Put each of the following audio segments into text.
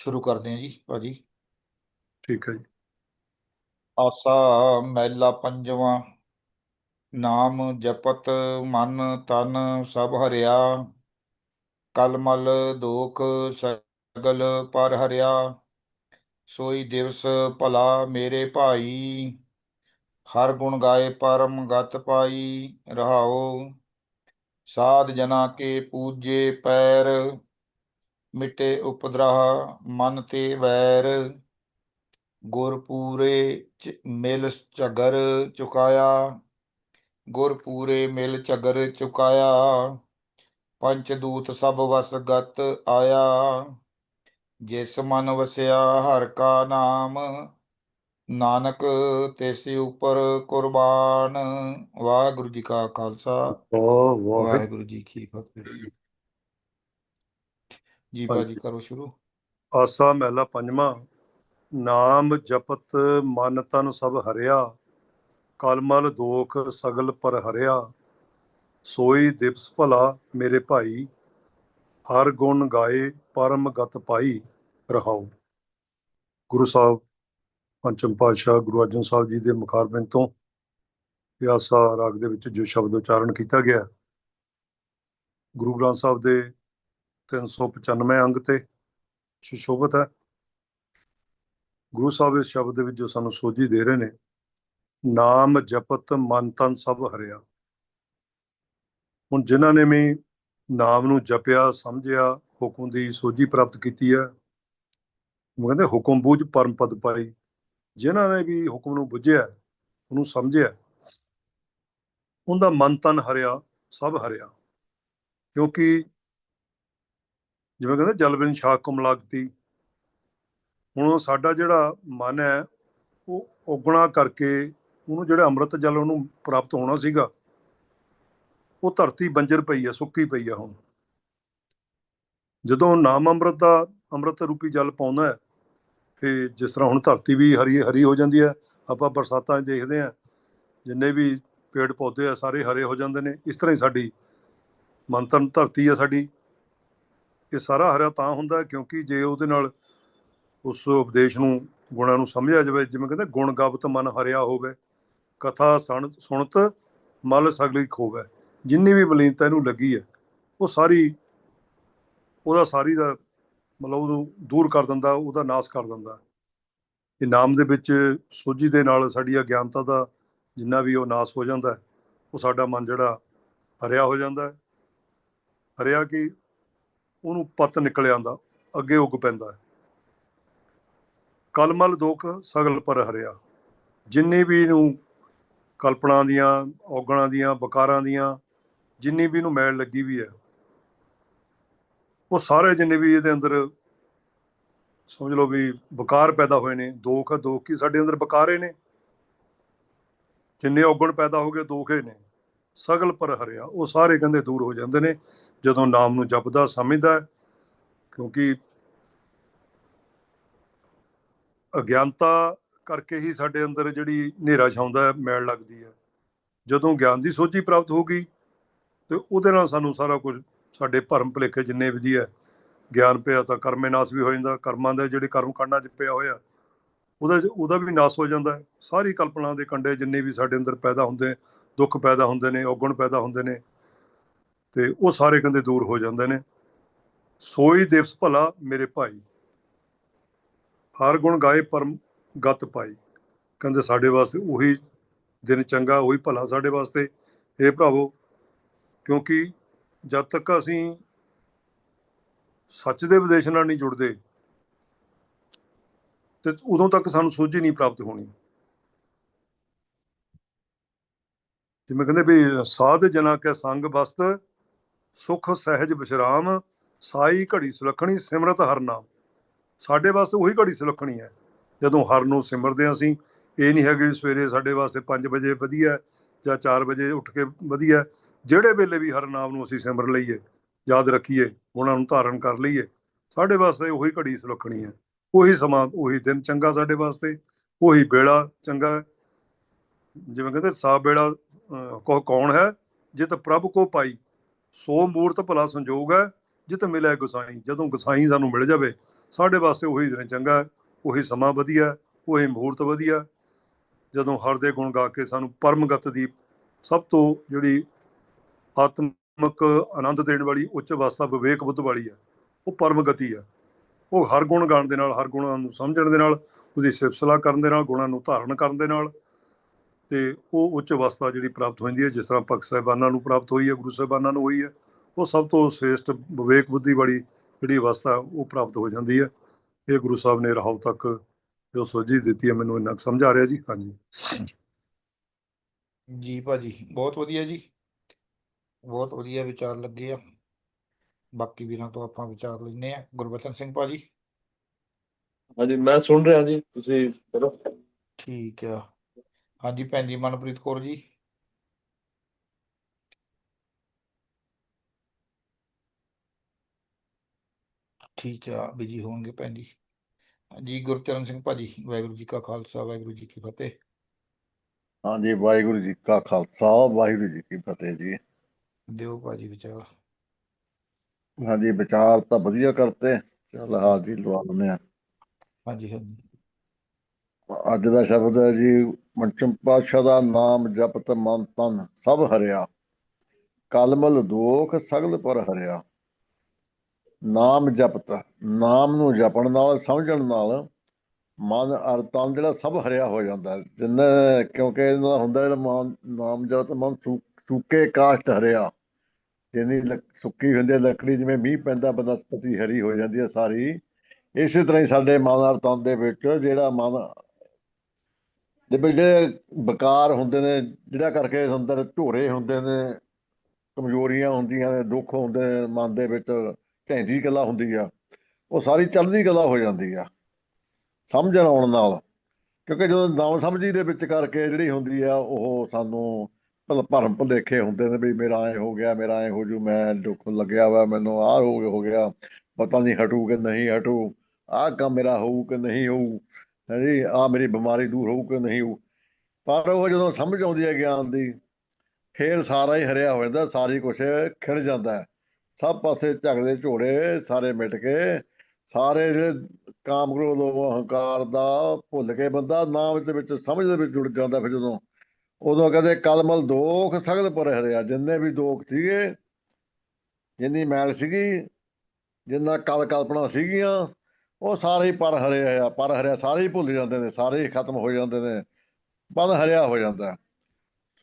ਸ਼ੁਰੂ ਕਰਦੇ ਹਾਂ ਜੀ ਭਾਜੀ ਠੀਕ ਹੈ ਜੀ। ਆਸਾ ਮਹਿਲਾ ਪੰਜਵਾਂ ਨਾਮ ਜਪਤ ਮਨ ਤਨ ਸਭ ਹਰਿਆ ਕਲਮਲ ਦੋਖ ਸਗਲ ਪਰ ਹਰਿਆ ਸੋਈ ਦਿਵਸ ਭਲਾ ਮੇਰੇ ਭਾਈ ਹਰ ਗੁਣ ਗਾਏ ਪਰਮ ਗਤ ਪਾਈ ਰਹਾਓ ਸਾਧ ਜਨਾ ਕੇ ਪੂਜੇ ਪੈਰ ਮਿਟੇ ਉਪਦਰਹ ਮਨ ਤੇ ਵੈਰ ਗੁਰ ਪੂਰੇ ਚ- ਮਿਲ ਝਗਰ ਚੁਕਾਇਆ ਗੁਰ ਪੂਰੇ ਮਿਲ ਝਗਰ ਚੁਕਾਇਆ ਪੰਚ ਦੂਤ ਸਭ ਵਸਗਤ ਆਇਆ ਜਿਸ ਮਨ ਵਸਿਆ ਹਰ ਕਾ ਨਾਮ ਨਾਨਕ ਤੇਸੇ ਉਪਰ ਕੁਰਬਾਨ। ਵਾਹਿਗੁਰੂ ਜੀ ਕਾ ਖਾਲਸਾ ਵਾਹ ਵਾਹਿਗੁਰੂ। ਵਾਹਿਗੁਰੂ ਜੀ ਕੀ ਫਤਿਹ। ਜੀ ਭਾਜੀ। ਕਰੋ ਸ਼ੁਰੂ। ਆਸਾ ਮਹਿਲਾ ਪੰਜਵਾਂ। ਨਾਮ ਜਪਤ ਮਨ ਤਨ ਸਭ ਹਰਿਆ। ਕਲਮਲ ਦੋਖ ਸਗਲ ਪਰ ਹਰਿਆ। ਸੋਈ ਦਿਵਸ ਭਲਾ ਮੇਰੇ ਭਾਈ। ਹਰ ਗੁਣ ਗਾਏ ਪਰਮ ਗਤ ਪਾਈ ਰਹਾਉ। ਗੁਰੂ ਸਾਹਿਬ ਪੰਚਮ ਪਾਤਸ਼ਾਹ ਗੁਰੂ ਅਰਜਨ ਸਾਹਿਬ ਜੀ ਦੇ ਮੁਖਾਰਬਿੰਦ ਤੋਂ ਇਹ ਆਸਾ ਰਾਗ ਦੇ ਵਿੱਚ ਜੋ ਸ਼ਬਦ ਉਚਾਰਨ ਕੀਤਾ ਗਿਆ। ਗੁਰੂ ਗ੍ਰੰਥ ਸਾਹਿਬ ਦੇ 395 ਅੰਗ ਤੇ ਸੁਸ਼ੋਭਿਤ ਹੈ। ਗੁਰੂ ਸਾਹਿਬ ਇਸ ਸ਼ਬਦ ਦੇ ਵਿੱਚ ਜੋ ਸਾਨੂੰ ਸੋਝੀ ਦੇ ਰਹੇ ਨੇ, ਨਾਮ ਜਪਤ ਮਨ ਤਨ ਸਭ ਹਰਿਆ। ਹੁਣ ਜਿਨ੍ਹਾਂ ਨੇ ਵੀ ਨਾਮ ਨੂੰ ਜਪਿਆ, ਸਮਝਿਆ, ਹੁਕਮ ਦੀ ਸੋਝੀ ਪ੍ਰਾਪਤ ਕੀਤੀ ਹੈ, ਉਹ ਕਹਿੰਦੇ ਹੁਕਮ ਬੂਝ ਪਰਮ ਪਦ ਪਾਈ। ਜਿਨ੍ਹਾਂ ਨੇ ਵੀ ਹੁਕਮ ਨੂੰ ਬੁੱਝਿਆ, ਉਹਨੂੰ ਸਮਝਿਆ, ਉਹਦਾ ਮਨ ਤਨ ਹਰਿਆ, ਸਭ ਹਰਿਆ। ਕਿਉਂਕਿ ਜਿਵੇਂ ਕਹਿੰਦੇ ਜਲ ਬਿਨ ਸ਼ਾਕ ਕਮ ਲਾਗਤੀ ਹੁਣ ਸਾਡਾ ਜਿਹੜਾ ਮਨ ਹੈ, ਉਹ ਔਗਣਾ ਕਰਕੇ ਉਹਨੂੰ ਜਿਹੜਾ ਅੰਮ੍ਰਿਤ ਜਲ ਉਹਨੂੰ ਪ੍ਰਾਪਤ ਹੋਣਾ ਸੀਗਾ, ਉਹ ਧਰਤੀ ਬੰਜਰ ਪਈ ਹੈ, ਸੁੱਕੀ ਪਈ ਹੈ ਹੁਣ। ਜਦੋਂ ਨਾਮ ਅੰਮ੍ਰਿਤ ਦਾ ਅੰਮ੍ਰਿਤ ਰੂਪੀ ਜਲ ਪਾਉਂਦਾ ਹੈ, ਤੇ ਜਿਸ ਤਰ੍ਹਾਂ ਹੁਣ ਧਰਤੀ ਵੀ ਹਰੀ ਹਰੀ ਹੋ ਜਾਂਦੀ ਹੈ, ਆਪਾਂ ਬਰਸਾਤਾਂ 'ਚ ਦੇਖਦੇ ਹਾਂ, ਜਿੰਨੇ ਵੀ ਪੇੜ ਪੌਦੇ ਆ, ਸਾਰੇ ਹਰੇ ਹੋ ਜਾਂਦੇ ਨੇ। ਇਸ ਤਰ੍ਹਾਂ ਹੀ ਸਾਡੀ ਮੰਤਨ ਧਰਤੀ ਹੈ ਸਾਡੀ। ਇਹ ਸਾਰਾ ਹਰਿਆ ਤਾਂ ਹੁੰਦਾ ਕਿਉਂਕਿ ਜੇ ਉਹਦੇ ਨਾਲ ਉਸ ਉਪਦੇਸ਼ ਨੂੰ, ਗੁਣਾਂ ਨੂੰ ਸਮਝਿਆ ਜਾਵੇ, ਜਿਵੇਂ ਕਹਿੰਦੇ ਗੁਣ ਗਾਵਤ ਮਨ ਹਰਿਆ ਹੋਵੇ, ਕਥਾ ਸਣ, ਸੁਣਤ ਮਲ ਸਗਲੀ ਖੋਵੇ, ਜਿੰਨੀ ਵੀ ਬਲੀਨਤਾ ਇਹਨੂੰ ਲੱਗੀ ਹੈ, ਉਹ ਸਾਰੀ, ਉਹਦਾ ਸਾਰੀ ਦਾ ਮਤਲਬ ਉਹਨੂੰ ਦੂਰ ਕਰ ਦਿੰਦਾ, ਉਹਦਾ ਨਾਸ ਕਰ ਦਿੰਦਾ। ਇਹ ਨਾਮ ਦੇ ਵਿੱਚ ਸੋਝੀ ਦੇ ਨਾਲ ਸਾਡੀ ਅਗਿਆਨਤਾ ਦਾ ਜਿੰਨਾ ਵੀ ਉਹ ਨਾਸ ਹੋ ਜਾਂਦਾ ਉਹ ਸਾਡਾ ਮਨ ਜਿਹੜਾ ਹਰਿਆ ਹੋ ਜਾਂਦਾ ਹਰਿਆ ਕਿ ਉਹਨੂੰ ਪੱਤ ਨਿਕਲ ਆਉਂਦਾ, ਅੱਗੇ ਉੱਗ ਪੈਂਦਾ ਕਲਮਲ ਦੋਖ ਸਗਲ ਪਰ ਹਰਿਆ। ਜਿੰਨੀ ਵੀ ਨੂੰ ਕਲਪਨਾ ਦੀਆਂ, ਔਗਣਾਂ ਦੀਆਂ ਬਕਾਰਾਂ ਦੀਆਂ, ਜਿੰਨੀ ਵੀ ਨੂੰ ਮੈਲ ਲੱਗੀ ਵੀ ਹੈ, ਉਹ ਸਾਰੇ ਜਿੰਨੇ ਵੀ ਇਹਦੇ ਅੰਦਰ ਸਮਝ ਲਓ ਵੀ ਬਕਾਰ ਪੈਦਾ ਹੋਏ ਨੇ, ਦੋਖ ਦੋਖ ਕੀ ਸਾਡੇ ਅੰਦਰ ਬਕਾਰੇ ਨੇ? ਜਿੰਨੇ ਔਗਣ ਪੈਦਾ ਹੋ ਗਏ, ਦੋਖੇ ਨੇ। ਸਗਲ ਪਰ ਹਰਿਆ। ਉਹ ਸਾਰੇ ਕਹਿੰਦੇ ਦੂਰ ਹੋ ਜਾਂਦੇ ਨੇ, ਜਦੋਂ ਨਾਮ ਨੂੰ ਜਪਦਾ, ਸਮਝਦਾ ਕਿਉਂਕਿ ਅਗਿਆਨਤਾ ਕਰਕੇ ਹੀ ਸਾਡੇ ਅੰਦਰ ਜਿਹੜੀ ਹਨੇਰਾ ਛਾਉਂਦਾ ਹੈ, ਮੈਲ ਲੱਗਦੀ ਹੈ। ਜਦੋਂ ਗਿਆਨ ਦੀ ਸੋਝੀ ਪ੍ਰਾਪਤ ਹੋ ਗਈ, ਤੇ ਉਹਦੇ ਨਾਲ ਸਾਨੂੰ ਸਾਰਾ ਕੁਝ, ਸਾਡੇ ਭਰਮ ਭੁਲੇਖੇ ਜਿੰਨੇ ਵੀ ਹੈ, ਗਿਆਨ ਪਿਆ ਤਾਂ ਕਰਮੇ ਨਾਸ ਵੀ ਹੋ ਜਾਂਦਾ, ਕਰਮਾਂ ਦੇ ਜਿਹੜੇ ਕਰਮ ਕਾਂਡਾਂ 'ਚ ਪਿਆ ਹੋਇਆ ਉਹਦਾ ਉਹਦਾ ਵੀ ਨਾਸ ਹੋ ਜਾਂਦਾ ਹੈ। ਸਾਰੀ ਕਲਪਨਾ ਦੇ ਕੰਡੇ ਜਿੰਨੇ ਵੀ ਸਾਡੇ ਅੰਦਰ ਪੈਦਾ ਹੁੰਦੇ, ਦੁੱਖ ਪੈਦਾ ਹੁੰਦੇ ਨੇ, ਔਗਣ ਪੈਦਾ ਹੁੰਦੇ ਨੇ, ਤੇ ਉਹ ਸਾਰੇ ਕਹਿੰਦੇ ਦੂਰ ਹੋ ਜਾਂਦੇ ਨੇ। ਸੋਈ ਦਿਵਸ ਭਲਾ ਮੇਰੇ ਭਾਈ। ਹਰ ਗੁਣ ਗਾਏ ਪਰਮ ਗਤ ਪਾਈ। ਕਹਿੰਦੇ ਸਾਡੇ ਵਾਸਤੇ ਉਹੀ ਦਿਨ ਚੰਗਾ, ਉਹੀ ਭਲਾ ਸਾਡੇ ਵਾਸਤੇ। ਇਹ ਭਰਾਵੋ, ਕਿਉਂਕਿ ਜਦ ਤੱਕ ਅਸੀਂ ਸੱਚ ਦੇ ਵਿਦੇਸ਼ ਨਾਲ ਨਹੀਂ ਜੁੜਦੇ ਤੇ ਉਦੋਂ ਤੱਕ ਸਾਨੂੰ ਸੋਝੀ ਨਹੀਂ ਪ੍ਰਾਪਤ ਹੋਣੀ। ਜਿਵੇਂ ਕਹਿੰਦੇ ਵੀ ਸਾਧ ਜਨਾ ਕੇ ਸੰਗ ਬਸਤ ਸੁਖ ਸਹਿਜ ਵਿਸ਼ਰਾਮ, ਸਾਈ ਘੜੀ ਸੁਲੱਖਣੀ ਸਿਮਰਤ ਹਰ ਨਾਮ। ਸਾਡੇ ਵਾਸਤੇ ਉਹੀ ਘੜੀ ਸੁਲੱਖਣੀ ਹੈ। ਜਦੋਂ ਹਰ ਨੂੰ ਸਿਮਰਦੇ ਹਾਂ ਅਸੀਂ, ਇਹ ਨਹੀਂ ਹੈਗੇ ਕਿ ਸਵੇਰੇ ਸਾਡੇ ਵਾਸਤੇ 5 ਵਜੇ ਵਧੀਆ ਜਾਂ 4 ਵਜੇ ਉੱਠ ਕੇ ਵਧੀਆ ਜਿਹੜੇ ਵੇਲੇ ਵੀ ਹਰ ਨਾਮ ਨੂੰ ਅਸੀਂ ਸਿਮਰ ਲਈਏ, ਯਾਦ ਰੱਖੀਏ, ਉਹਨਾਂ ਨੂੰ ਧਾਰਨ ਕਰ ਲਈਏ, ਸਾਡੇ ਵਾਸਤੇ ਉਹੀ ਘੜੀ ਸੁਲੱਖਣੀ ਹੈ। ਉਹੀ ਸਮਾਂ, ਉਹੀ ਦਿਨ ਚੰਗਾ ਸਾਡੇ ਵਾਸਤੇ, ਉਹੀ ਵੇਲਾ ਚੰਗਾ ਜਿਵੇਂ ਕਹਿੰਦੇ ਸਾਬ ਵੇਲਾ ਕੋ, ਕੌਣ ਹੈ? ਜਿਤ ਪ੍ਰਭ ਕੋ ਪਾਈ। ਸੋ ਮੂਰਤ ਭਲਾ ਸੰਜੋਗ ਹੈ, ਜਿਤ ਮਿਲੇ ਗੁਸਾਈ। ਜਦੋਂ ਗੁਸਾਈ ਸਾਨੂੰ ਮਿਲ ਜਾਵੇ, ਸਾਡੇ ਵਾਸਤੇ ਉਹੀ ਦਿਨ ਚੰਗਾ ਹੈ, ਉਹੀ ਸਮਾਂ ਵਧੀਆ ਉਹੀ ਮੂਰਤ ਵਧੀਆ ਜਦੋਂ ਹਰ ਦੇ ਗੁਣ ਗਾ ਕੇ ਸਾਨੂੰ ਪਰਮਗਤ ਦੀ ਸਭ ਤੋਂ ਜਿਹੜੀ ਆਤਮਿਕ ਆਨੰਦ ਦੇਣ ਵਾਲੀ ਉੱਚ ਅਵਸਥਾ ਵਿਵੇਕ ਬੁੱਧ ਵਾਲੀ ਹੈ, ਉਹ ਪਰਮਗਤੀ ਹੈ। ਉਹ ਹਰ ਗੁਣ ਗਾਣ ਦੇ ਨਾਲ, ਹਰ ਗੁਣਾਂ ਨੂੰ ਸਮਝਣ ਦੇ ਨਾਲ, ਉਹਦੀ ਸਿਫਤਸਲਾ ਕਰਨ ਦੇ ਨਾਲ, ਗੁਣਾਂ ਨੂੰ ਧਾਰਨ ਕਰਨ ਦੇ ਨਾਲ, ਤੇ ਉਹ ਉੱਚ ਅਵਸਥਾ ਜਿਹੜੀ ਪ੍ਰਾਪਤ ਹੋ ਜਾਂਦੀ ਹੈ, ਜਿਸ ਤਰ੍ਹਾਂ ਭਗਤ ਸਾਹਿਬਾਨਾਂ ਨੂੰ ਪ੍ਰਾਪਤ ਹੋਈ ਹੈ, ਗੁਰੂ ਸਾਹਿਬਾਨਾਂ ਨੂੰ ਹੋਈ ਹੈ, ਉਹ ਸਭ ਤੋਂ ਸ੍ਰੇਸ਼ਟ ਵਿਵੇਕ ਬੁੱਧੀ ਵਾਲੀ ਜਿਹੜੀ ਅਵਸਥਾ, ਉਹ ਪ੍ਰਾਪਤ ਹੋ ਜਾਂਦੀ ਹੈ। ਇਹ ਗੁਰੂ ਸਾਹਿਬ ਨੇ ਰਾਹੋਂ ਤੱਕ ਜੋ ਸੋਝੀ ਦਿੱਤੀ ਹੈ, ਮੈਨੂੰ ਇੰਨਾ ਕੁ ਸਮਝ ਆ ਰਿਹਾ ਜੀ। ਹਾਂਜੀ। ਜੀ ਭਾਜੀ, ਬਹੁਤ ਵਧੀਆ ਜੀ। ਬਹੁਤ ਵਧੀਆ ਵਿਚਾਰ ਲੱਗੇ ਆ। ਬਾਕੀ ਵੀਰਾਂ ਤੋਂ ਆਪਾਂ ਵਿਚਾਰ ਲੈਣੇ ਆ ਗੁਰਬਚਨ ਸਿੰਘ ਭਾਜੀ। ਹਾਂਜੀ ਮੈਂ ਸੁਣ ਰਿਹਾ ਜੀ ਤੁਸੀਂ ਕਰੋ। ਠੀਕ ਆ। ਹਾਂਜੀ ਭੈਣ ਜੀ ਮਨਪ੍ਰੀਤ ਕੌਰ ਜੀ। ਠੀਕ ਆ ਬਿਜ਼ੀ ਹੋਣਗੇ ਭੈਣ ਜੀ। ਜੀ ਗੁਰਚਰਨ ਸਿੰਘ ਭਾਜੀ ਵਾਹਿਗੁਰੂ ਜੀ ਕਾ ਖਾਲਸਾ ਵਾਹਿਗੁਰੂ ਜੀ ਕੀ ਫਤਿਹ। ਹਾਂਜੀ ਵਾਹਿਗੁਰੂ ਜੀ ਕਾ ਖਾਲਸਾ ਵਾਹਿਗੁਰੂ ਜੀ ਕੀ ਫਤਿਹ ਜੀ। ਦਿਓ ਭਾਜੀ ਵਿਚਾਰ। ਹਾਂਜੀ ਵਿਚਾਰ ਤਾਂ ਵਧੀਆ ਕਰਤੇ। ਚਲ ਹਾਜ਼ਰੀ ਲਵਾ ਲੈਂਦੇ ਆ ਹਾਂਜੀ ਹਾਂਜੀ। ਅੱਜ ਦਾ ਸ਼ਬਦ ਹੈ ਜੀ ਪੰਚਮ ਪਾਤਸ਼ਾਹ ਦਾ ਨਾਮ ਜਪਤ ਮਨ ਤਨ ਸਭ ਹਰਿਆ। ਕਲਮਲ ਦੋਖ ਸਗਲ ਪਰ ਹਰਿਆ। ਨਾਮ ਜਪਤ ਨਾਮ ਨੂੰ ਜਪਣ ਨਾਲ ਸਮਝਣ ਨਾਲ ਮਨ ਅਰ ਤਨ ਜਿਹੜਾ ਸਭ ਹਰਿਆ ਹੋ ਜਾਂਦਾ। ਜਿੰਨੇ ਕਿਉਂਕਿ ਇਹਦਾ ਹੁੰਦਾ ਜਿਹੜਾ ਨਾਮ ਜਪਤ ਮਨ ਸੁੱਕੇ ਕਾਸ਼ਟ ਹਰਿਆ। ਜਿੰਨੀ ਲੱਕ- ਸੁੱਕੀ ਹੁੰਦੀ ਲੱਕੜੀ ਜਿਵੇਂ ਮੀਂਹ ਪੈਂਦਾ, ਬਨਸਪਤੀ ਹਰੀ ਹੋ ਜਾਂਦੀ ਹੈ ਸਾਰੀ। ਇਸੇ ਤਰ੍ਹਾਂ ਹੀ ਸਾਡੇ ਮਨ ਅਰ ਤਨ ਦੇ ਵਿੱਚ ਜਿਹੜਾ ਮਨ ਦੇ ਜਿਹੜੇ ਵਿਕਾਰ ਹੁੰਦੇ ਨੇ, ਜਿਹੜਾ ਕਰਕੇ ਅੰਦਰ ਝੋਰੇ ਹੁੰਦੇ ਨੇ, ਕਮਜ਼ੋਰੀਆਂ ਹੁੰਦੀਆਂ ਨੇ, ਦੁੱਖ ਹੁੰਦੇ ਨੇ, ਮਨ ਦੇ ਵਿੱਚ ਢੈਂਦੀ ਕਲਾ ਹੁੰਦੀ ਆ, ਉਹ ਸਾਰੀ ਚੜ੍ਹਦੀ ਕਲਾ ਹੋ ਜਾਂਦੀ ਆ, ਸਮਝਣ ਆਉਣ ਨਾਲ। ਕਿਉਂਕਿ ਜਦੋਂ ਨਾਮ ਸਮਝੀ ਦੇ ਵਿੱਚ ਕਰਕੇ ਜਿਹੜੀ ਹੁੰਦੀ ਆ, ਉਹ ਸਾਨੂੰ ਭਲ ਭਰਮ ਭੁਲੇਖੇ ਹੁੰਦੇ ਨੇ ਵੀ ਮੇਰਾ ਐ ਹੋ ਗਿਆ, ਮੇਰਾ ਐ ਹੋ ਜੂ, ਮੈਂ ਦੁੱਖ ਲੱਗਿਆ ਵਾ, ਮੈਨੂੰ ਆਹ ਹੋ ਹੋ ਗਿਆ, ਪਤਾ ਨਹੀਂ ਹਟੂ ਕਿ ਨਹੀਂ ਹਟੂ, ਆਹ ਕੰਮ ਮੇਰਾ ਹੋਊ ਕਿ ਨਹੀਂ ਹੋਊ ਹਾਂਜੀ ਆ ਮੇਰੀ ਬਿਮਾਰੀ ਦੂਰ ਹੋਊ ਕਿ ਨਹੀਂ ਹੋਊ। ਪਰ ਉਹ ਜਦੋਂ ਸਮਝ ਆਉਂਦੀ ਹੈ ਗਿਆਨ ਦੀ, ਫੇਰ ਸਾਰਾ ਹੀ ਹਰਿਆ ਹੋ ਜਾਂਦਾ, ਸਾਰੀ ਕੁਛ ਖਿੜ ਜਾਂਦਾ ਹੈ। ਸਭ ਪਾਸੇ ਝਗਦੇ ਝੋੜੇ ਸਾਰੇ ਮਿਟ ਕੇ, ਸਾਰੇ ਜਿਹੜੇ ਕਾਮ ਕ੍ਰੋਧ ਲੋਭ ਹੰਕਾਰ ਦਾ ਭੁੱਲ ਕੇ ਬੰਦਾ ਨਾਮ ਦੇ ਵਿੱਚ ਸਮਝ ਦੇ ਵਿੱਚ ਜੁੜ ਜਾਂਦਾ ਫਿਰ ਜਦੋਂ ਉਦੋਂ ਕਹਿੰਦੇ ਕਲਮਲ ਦੋਖ ਸਗਲ ਪਰ ਹਰਿਆ, ਜਿੰਨੇ ਵੀ ਦੋਖ ਸੀਗੇ, ਜਿੰਨੀ ਮੈਲ ਸੀਗੀ, ਜਿੰਨਾ ਕਲ ਕਲਪਨਾ ਸੀਗੀਆਂ, ਉਹ ਸਾਰੇ ਹੀ ਪਰ ਹਰੇ ਆ ਪਰ ਹਰਿਆ ਸਾਰੇ ਹੀ ਭੁੱਲ ਜਾਂਦੇ ਨੇ, ਸਾਰੇ ਹੀ ਖਤਮ ਹੋ ਜਾਂਦੇ ਨੇ, ਮਨ ਹਰਿਆ ਹੋ ਜਾਂਦਾ ਹੈ।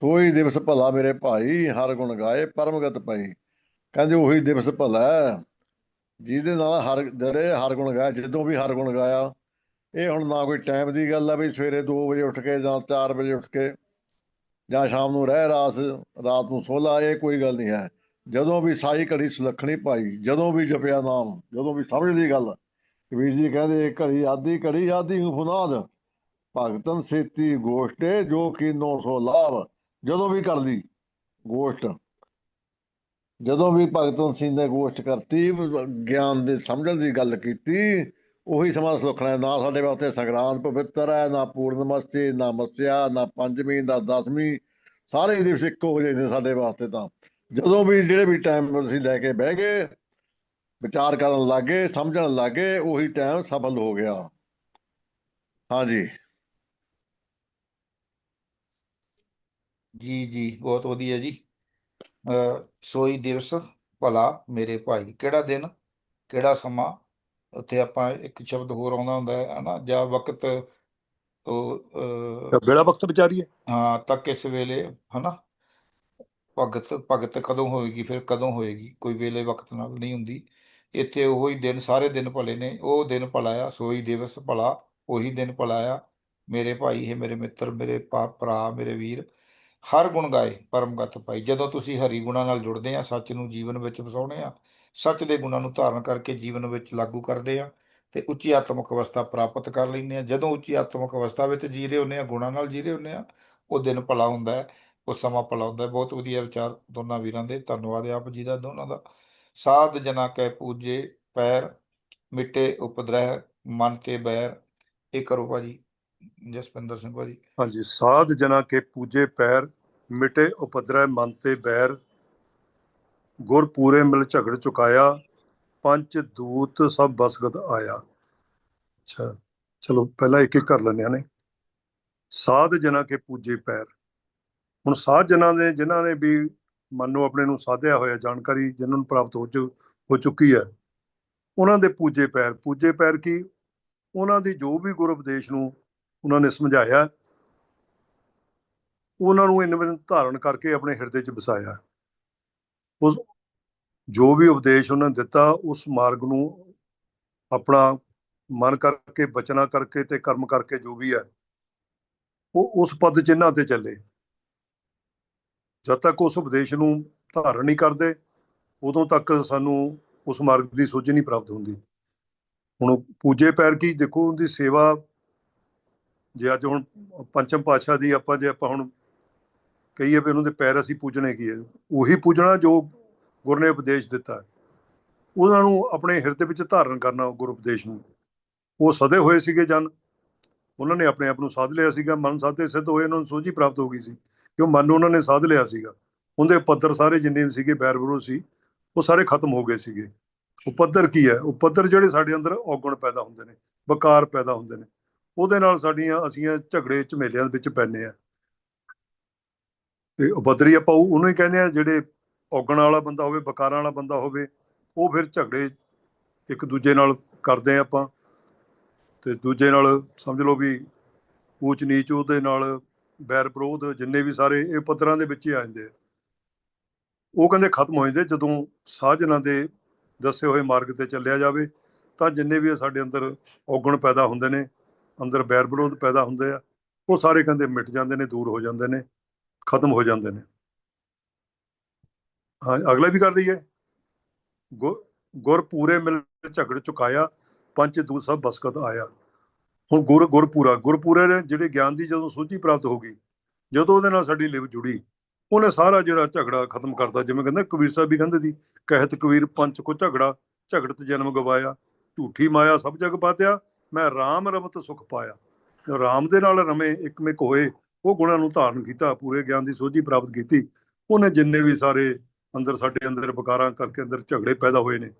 ਸੋਈ ਦਿਵਸ ਭਲਾ ਮੇਰੇ ਭਾਈ, ਹਰ ਗੁਣ ਗਾਏ ਪਰਮਗਤ ਪਾਈ ਕਹਿੰਦੇ ਉਹੀ ਦਿਵਸ ਭਲਾ ਜਿਹਦੇ ਨਾਲ ਹਰ ਜਿਹੜੇ ਹਰ ਗੁਣ ਗਾਇਆ ਜਦੋਂ ਵੀ ਹਰ ਗੁਣ ਗਾਇਆ, ਇਹ ਹੁਣ ਨਾ ਕੋਈ ਟਾਈਮ ਦੀ ਗੱਲ ਆ ਵੀ ਸਵੇਰੇ 2 ਵਜੇ ਉੱਠ ਕੇ ਜਾਂ 4 ਵਜੇ ਉੱਠ ਕੇ ਜਾਂ ਸ਼ਾਮ ਨੂੰ ਰਹਿ ਰਾਸ, ਰਾਤ ਨੂੰ ਸੋਲਾ, ਇਹ ਕੋਈ ਗੱਲ ਨਹੀਂ ਹੈ। ਜਦੋਂ ਵੀ ਸਾਈ ਘੜੀ ਸੁਲੱਖਣੀ ਪਾਈ ਜਦੋਂ ਵੀ ਜਪਿਆ ਨਾਮ, ਜਦੋਂ ਵੀ ਸਮਝਦੀ ਗੱਲ, ਕਬੀਰ ਜੀ ਕਹਿੰਦੇ ਘੜੀ ਆਦੀ ਘੜੀ ਆਦੀ ਹੁਨਾਦ ਭਗਤਨ ਸੇਤੀ ਗੋਸ਼ਟੇ, ਜੋ ਕੀਨੋ ਸੋ ਲਾਭ। ਜਦੋਂ ਵੀ ਕਰਦੀ, ਗੋਸ਼ਟ। ਜਦੋਂ ਵੀ ਭਗਤਨ ਸਿੰਘ ਨੇ ਗੋਸ਼ਟ ਕਰਤੀ, ਗਿਆਨ ਦੇ ਸਮਝਣ ਦੀ ਗੱਲ ਕੀਤੀ ਉਹੀ ਸਮਾਂ ਸੁਖਣਾ ਨਾ ਸਾਡੇ ਵਾਸਤੇ ਸੰਗਰਾਂਦ ਪਵਿੱਤਰ ਹੈ, ਨਾ ਪੂਰਨਮਸਤੀ ਨਾ ਮੱਸਿਆ, ਨਾ ਪੰਜਵੀਂ, ਨਾ ਦਸਵੀਂ। ਸਾਰੇ ਹੀ ਦਿਵਸ ਇੱਕੋ ਜਿਹੇ ਨੇ ਸਾਡੇ ਵਾਸਤੇ ਤਾਂ। ਜਦੋਂ ਵੀ, ਜਿਹੜੇ ਵੀ ਟਾਈਮ ਅਸੀਂ ਲੈ ਕੇ ਬਹਿ ਗਏ, ਵਿਚਾਰ ਕਰਨ ਲੱਗੇ ਸਮਝਣ ਲੱਗੇ ਉਹੀ ਟਾਈਮ ਸਫਲ ਹੋ ਗਿਆ। ਹਾਂਜੀ। ਜੀ ਜੀ, ਬਹੁਤ ਵਧੀਆ ਜੀ। ਸੋਈ ਦਿਵਸ ਭਲਾ ਮੇਰੇ ਭਾਈ। ਕਿਹੜਾ ਦਿਨ, ਕਿਹੜਾ ਸਮਾਂ ਉੱਥੇ ਆਪਾਂ ਇੱਕ ਸ਼ਬਦ ਹੋਰ ਆਉਂਦਾ ਹੁੰਦਾ ਹੈ ਹਨਾ ਜਾਂ ਵਕਤ ਉਹ ਅ, ਵੇਲਾ ਵਕਤ ਵਿਚਾਰੀਏ ਹਾਂ। ਤਾਂ ਕਿਸ ਵੇਲੇ ਹਨਾ ਭਗਤ ਭਗਤ ਕਦੋਂ ਹੋਏਗੀ ਫਿਰ ਕਦੋਂ ਹੋਏਗੀ ਕੋਈ ਵੇਲੇ ਵਕਤ ਨਾਲ ਨਹੀਂ ਹੁੰਦੀ। ਇੱਥੇ ਉਹੀ ਦਿਨ ਸਾਰੇ ਦਿਨ ਭਲੇ ਨੇ ਉਹ ਦਿਨ ਭਲਾ ਆ ਸੋਈ ਦਿਵਸ ਭਲਾ ਉਹੀ ਦਿਨ ਭਲਾ ਆ। ਮੇਰੇ ਭਾਈ ਹੈ ਮੇਰੇ ਮਿੱਤਰ ਮੇਰੇ ਭਰਾ ਮੇਰੇ ਵੀਰ ਹਰ ਗੁਣ ਗਾਏ ਪਰਮਗਤ ਪਾਈ ਜਦੋਂ ਤੁਸੀਂ ਹਰੀ ਗੁਣਾਂ ਨਾਲ ਜੁੜਦੇ ਆ ਸੱਚ ਨੂੰ ਜੀਵਨ ਵਿੱਚ ਵਸਾਉਣੇ ਆ ਸੱਚ ਦੇ ਗੁਣਾਂ ਨੂੰ ਧਾਰਨ ਕਰਕੇ ਜੀਵਨ ਵਿੱਚ ਲਾਗੂ ਕਰਦੇ ਆ ਤੇ ਉੱਚੀ ਆਤਮਿਕ ਅਵਸਥਾ ਪ੍ਰਾਪਤ ਕਰ ਲੈਂਦੇ ਆ। ਜਦੋਂ ਉੱਚੀ ਆਤਮਿਕ ਅਵਸਥਾ ਵਿੱਚ ਜੀ ਰਹੇ ਹੁੰਦੇ ਆ, ਗੁਣਾਂ ਨਾਲ ਜੀ ਰਹੇ ਹੁੰਦੇ ਆ, ਉਹ ਦਿਨ ਭਲਾ ਹੁੰਦਾ ਹੈ, ਉਹ ਸਮਾਂ ਭਲਾ ਹੁੰਦਾ ਹੈ। ਬਹੁਤ ਵਧੀਆ ਵਿਚਾਰ ਦੋਨਾਂ ਵੀਰਾਂ ਦੇ। ਧੰਨਵਾਦ ਹੈ ਆਪ ਜੀ ਦਾ ਦੋਨਾਂ ਦਾ। ਸਾਧ ਜਨਾ ਕੈ ਪੂਜੇ, ਪੈਰ ਮਿੱਟੇ ਉਪਦ੍ਰਹਿ, ਮਨ ਤੇ ਬੈਰ। ਇਹ ਕਰੋ ਭਾਜੀ, ਜਸਪਿੰਦਰ ਸਿੰਘ ਭਾਜੀ। ਹਾਂਜੀ, ਸਾਧ ਜਨਾ ਕੇ ਪੂਜੇ, ਪੈਰ ਮਿਟੇ ਉਪਦਰੈ ਮਨ ਤੇ ਬੈਰ। ਗੁਰ ਪੂਰੇ ਮਿਲ ਝਗੜ ਚੁਕਾਇਆ ਪੰਜ ਦੂਤ ਸਭ ਬਸਗਤ ਆਇਆ। ਅੱਛਾ, ਚਲੋ ਪਹਿਲਾਂ ਇੱਕ ਇੱਕ ਕਰ ਲੈਂਦੇ ਹਾਂ ਨੇ। ਸਾਧ ਜਨਾ ਕੇ ਪੂਜੇ ਪੈਰ। ਹੁਣ ਸਾਧ ਜਨਾਂ ਦੇ, ਜਿਨ੍ਹਾਂ ਨੇ ਵੀ ਮੰਨੋ ਆਪਣੇ ਨੂੰ ਸਾਧਿਆ ਹੋਇਆ, ਜਾਣਕਾਰੀ ਜਿਨ੍ਹਾਂ ਨੂੰ ਪ੍ਰਾਪਤ ਹੋ ਚੁ, ਹੋ ਚੁੱਕੀ ਹੈ, ਉਹਨਾਂ ਦੇ ਪੂਜੇ ਪੈਰ। ਪੂਜੇ ਪੈਰ ਕੀ? ਉਹਨਾਂ ਦੀ ਜੋ ਵੀ ਗੁਰ ਉਪਦੇਸ਼ ਨੂੰ ਉਹਨਾਂ ਨੇ ਸਮਝਾਇਆ, ਉਹਨਾਂ ਨੂੰ ਇਹਨਾਂ ਧਾਰਨ ਕਰਕੇ ਆਪਣੇ ਹਿਰਦੇ 'ਚ ਵਸਾਇਆ ਉਸ ਜੋ ਵੀ ਉਪਦੇਸ਼ ਉਹਨਾਂ ਨੇ ਦਿੱਤਾ, ਉਸ ਮਾਰਗ ਨੂੰ ਆਪਣਾ ਮਨ ਕਰਕੇ, ਬਚਨਾ ਕਰਕੇ ਤੇ ਕਰਮ ਕਰਕੇ ਜੋ ਵੀ ਹੈ, ਉਹ ਉਸ ਪਦ ਚਿੰਨ੍ਹਾਂ ਤੇ ਚੱਲੇ। ਜਦ ਤੱਕ ਉਸ ਉਪਦੇਸ਼ ਨੂੰ ਧਾਰਨ ਨਹੀਂ ਕਰਦੇ, ਉਦੋਂ ਤੱਕ ਸਾਨੂੰ ਉਸ ਮਾਰਗ ਦੀ ਸੋਝ ਨਹੀਂ ਪ੍ਰਾਪਤ ਹੁੰਦੀ। ਹੁਣ ਪੂਜੇ ਪੈਰ ਕੀ ਦੇਖੋ, ਉਹਦੀ ਸੇਵਾ ਜੇ ਅੱਜ ਹੁਣ ਪੰਚਮ ਪਾਤਸ਼ਾਹ ਦੀ ਆਪਾਂ, ਜੇ ਆਪਾਂ ਹੁਣ ਕਹੀਏ ਵੀ ਉਹਨਾਂ ਦੇ ਪੈਰ ਅਸੀਂ ਪੂਜਣੇ ਕੀ ਹੈ ਉਹੀ ਪੂਜਣਾ ਜੋ ਗੁਰ ਨੇ ਉਪਦੇਸ਼ ਦਿੱਤਾ। ਉਹਨਾਂ ਨੂੰ ਆਪਣੇ ਹਿਰਦੇ ਵਿੱਚ ਧਾਰਨ ਕਰਨਾ ਗੁਰ ਉਪਦੇਸ਼ ਨੂੰ। ਉਹ ਸਦੇ ਹੋਏ ਸੀਗੇ ਜਨ। ਉਹਨਾਂ ਨੇ ਆਪਣੇ ਆਪ ਨੂੰ ਸਾਧ ਲਿਆ ਸੀਗਾ। ਮਨ ਸਾਧੇ ਸਿੱਧ ਹੋਏ, ਉਹਨਾਂ ਨੂੰ ਸੋਝੀ ਪ੍ਰਾਪਤ ਹੋ ਗਈ ਸੀ। ਕਿ ਉਹ ਮਨ ਨੂੰ ਉਹਨਾਂ ਨੇ ਸਾਧ ਲਿਆ ਸੀਗਾ। ਉਹਦੇ ਪੱਧਰ ਸਾਰੇ ਜਿੰਨੇ ਵੀ ਸੀਗੇ, ਬੈਰ ਵਿਰੋਧ ਸੀ, ਉਹ ਸਾਰੇ ਖਤਮ ਹੋ ਗਏ ਸੀਗੇ। ਉਹ ਪੱਧਰ ਕੀ ਹੈ ਉਹ ਪੱਧਰ ਜਿਹੜੇ ਸਾਡੇ ਅੰਦਰ ਔਗਣ ਪੈਦਾ ਹੁੰਦੇ ਨੇ ਬਕਾਰ ਪੈਦਾ ਹੁੰਦੇ ਨੇ। ਉਹਦੇ ਨਾਲ ਸਾਡੀਆਂ ਅਸੀਂ ਝਗੜੇ, ਝਮੇਲਿਆਂ ਦੇ ਵਿੱਚ ਪੈਂਦੇ ਆ। ਤੇ ਉਪਦਰੀ ਆਪਾਂ ਉਹਨੂੰ ਹੀ ਕਹਿੰਦੇ ਆ, ਜਿਹੜੇ ਔਗਣ ਵਾਲਾ ਬੰਦਾ ਹੋਵੇ, ਬਕਾਰਾਂ ਵਾਲਾ ਬੰਦਾ ਹੋਵੇ, ਉਹ ਫਿਰ ਝਗੜੇ ਇੱਕ ਦੂਜੇ ਨਾਲ ਕਰਦੇ ਆ ਆਪਾਂ। ਤੇ ਦੂਜੇ ਨਾਲ ਸਮਝ ਲਓ ਵੀ ਊਚ ਨੀਚ ਉਹਦੇ ਨਾਲ ਬੈਰ ਵਿਰੋਧ ਜਿੰਨੇ ਵੀ ਸਾਰੇ ਇਹ ਪੱਧਰਾਂ ਦੇ ਵਿੱਚ ਹੀ ਆ ਜਾਂਦੇ ਆ। ਉਹ ਕਹਿੰਦੇ ਖਤਮ ਹੋ ਜਾਂਦੇ ਜਦੋਂ ਸਾਜਣਾ ਦੇ ਦੱਸੇ ਹੋਏ ਮਾਰਗ ਤੇ ਚੱਲਿਆ ਜਾਵੇ, ਤਾਂ ਜਿੰਨੇ ਵੀ ਸਾਡੇ ਅੰਦਰ ਔਗਣ ਪੈਦਾ ਹੁੰਦੇ ਨੇ, ਅੰਦਰ ਬੈਰ ਵਿਰੋਧ ਪੈਦਾ ਹੁੰਦੇ ਆ, ਉਹ ਸਾਰੇ ਕਹਿੰਦੇ ਮਿਟ ਜਾਂਦੇ ਨੇ, ਦੂਰ ਹੋ ਜਾਂਦੇ ਨੇ। ਖਤਮ ਹੋ ਜਾਂਦੇ ਨੇ। ਹਾਂ, ਅਗਲਾ ਵੀ ਕਰ ਰਹੀ ਹੈ। ਗੁਰ ਪੂਰੇ ਮਿਲ ਝਗੜ ਚੁਕਾਇਆ ਪੰਜ ਦੂ ਸਭ ਬਸਕਤ ਆਇਆ। ਹੁਣ ਗੁਰ ਗੁਰ ਪੂਰਾ, ਗੁਰ ਪੂਰੇ ਨੇ ਜਿਹੜੇ ਗਿਆਨ ਦੀ ਜਦੋਂ ਸੋਝੀ ਪ੍ਰਾਪਤ ਹੋ ਗਈ, ਜਦੋਂ ਉਹਦੇ ਨਾਲ ਸਾਡੀ ਲਿਵ ਜੁੜੀ, ਉਹਨੇ ਸਾਰਾ ਜਿਹੜਾ ਝਗੜਾ ਖਤਮ ਕਰਤਾ, ਜਿਵੇਂ ਕਹਿੰਦਾ ਕਬੀਰ ਸਾਹਿਬ ਵੀ ਕਹਿੰਦੇ ਸੀ, ਕਹਿਤ ਕਬੀਰ ਪੰਚ ਕੋ ਝਗੜਾ, ਝਗੜਤ ਜਨਮ ਗਵਾਇਆ, ਝੂਠੀ ਮਾਇਆ ਸਭ ਜਗ ਪਾਤਿਆ, ਮੈਂ RAM ਰਮਤ ਸੁਖ ਪਾਇਆ। ਰਾਮ ਦੇ ਨਾਲ ਰਮੇ, ਇੱਕ ਇੱਕਮਿਕ ਹੋਏ ਉਹ ਗੁਣਾਂ ਨੂੰ ਧਾਰਨ ਕੀਤਾ, ਪੂਰੇ ਗਿਆਨ ਦੀ ਸੋਝੀ ਪ੍ਰਾਪਤ ਕੀਤੀ। ਉਹਨੇ ਜਿੰਨੇ ਵੀ ਸਾਰੇ ਅੰਦਰ ਸਾਡੇ ਅੰਦਰ ਬਕਾਰਾਂ ਕਰਕੇ ਅੰਦਰ ਝਗੜੇ ਪੈਦਾ ਹੋਏ ਨੇ,